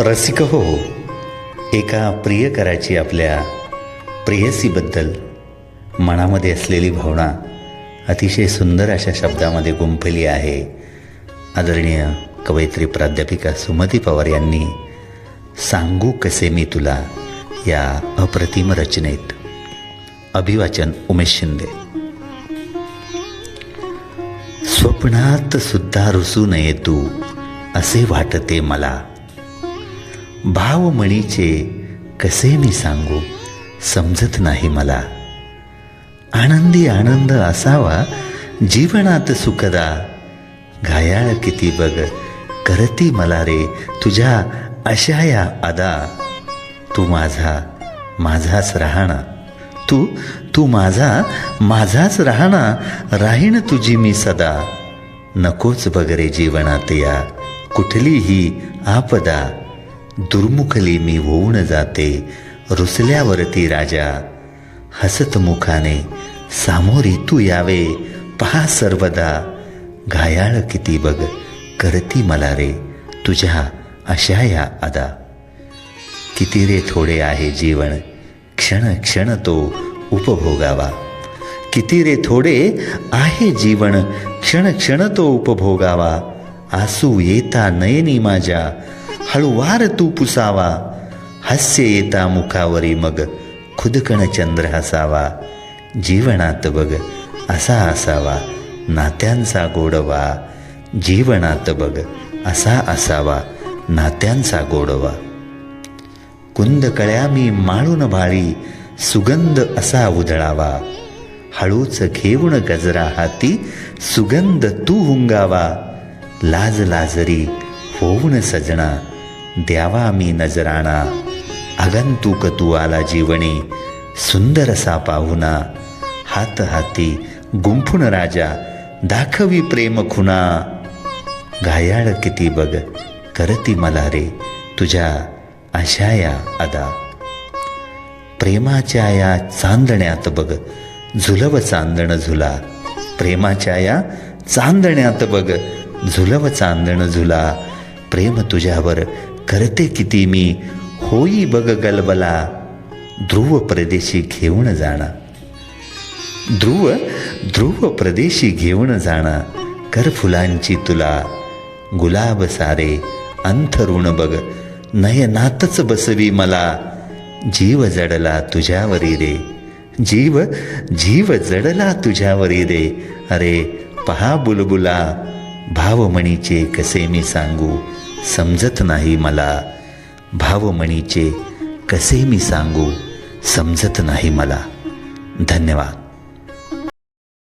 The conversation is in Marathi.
रसिक हो. एका प्रियकराची आपल्या प्रेयसीबद्दल मनामध्ये असलेली भावना अतिशय सुंदर अशा शब्दामध्ये गुंफली आहे. आदरणीय कवयित्री प्राध्यापिका सुमती पवार यांनी सांगू कसे मी तुला या अप्रतिम रचनेत. अभिवाचन उमेश शिंदे. स्वप्नात सुद्धा रुसू नये तू असे वाटते मला. भावमणीचे कसे मी सांगू? समजत नाही मला. आनंदी आनंद असावा जीवनात सुखदा. घायाळ किती बघ करती मला रे तुझ्या अशा या अदा. तू माझा माझाच राहणा. तू तू माझा माझाच राहणा राहीन तुझी मी सदा. नकोच बगरे जीवनात या कुठलीही आपदा. दुर्मुखली मी होऊन जाते. रुसल्यावरती राजा हसत मुखाने सामोरी तू यावे पहा सर्वदा. घायाळ किती बघ करती मला रे तुझ्या अशा या अदा. किती रे थोडे आहे जीवन क्षण क्षण तो उपभोगावा. किती रे थोडे आहे जीवन क्षण क्षण तो उपभोगावा. आसू येता नयनी माझ्या हळुवार तू पुसावा हास्य येता मुखावरी मग खुदकण चंद्र हसावा जीवनात बघ असा असावा नात्यांचा गोडवा जीवनात बघ असा असावा नात्यांचा गोडवा कुंद कळ्या मी माळून भाळी सुगंध असा उधळावा हळूच घेऊन गजरा हाती सुगंध तू हुंगावा लाज लाजरी होऊन सजना द्यावा मी नजराणा आगंतुक तू आला जीवनी सुंदरसा पाहुना हात हाती गुंफून राजा दाखवी प्रेम खुणा घायाळ किती बघ करती मला रे तुझ्या अशाया अदा प्रेमाच्या या चांदण्यात बघ झुलव चांदण झुला प्रेमाच्या या चांदण्यात बघ झुलव चांदण झुला प्रेम तुझ्यावर करते किती मी? होई बघ गलबला. ध्रुव प्रदेशी घेऊन जाणा. ध्रुव ध्रुव प्रदेशी घेऊन जाणा. कर फुलांची तुला. गुलाब सारे अंथरुण बघ. नयनातच बसवी मला. जीव जडला तुझ्यावरी रे. जीव जीव जडला तुझ्यावरी रे. अरे पहा बुलबुला. भावमणीचे कसे मी सांगू? समजत नाही मला. भावमणीचे कसे मी सांगू? समजत नाही मला. धन्यवाद.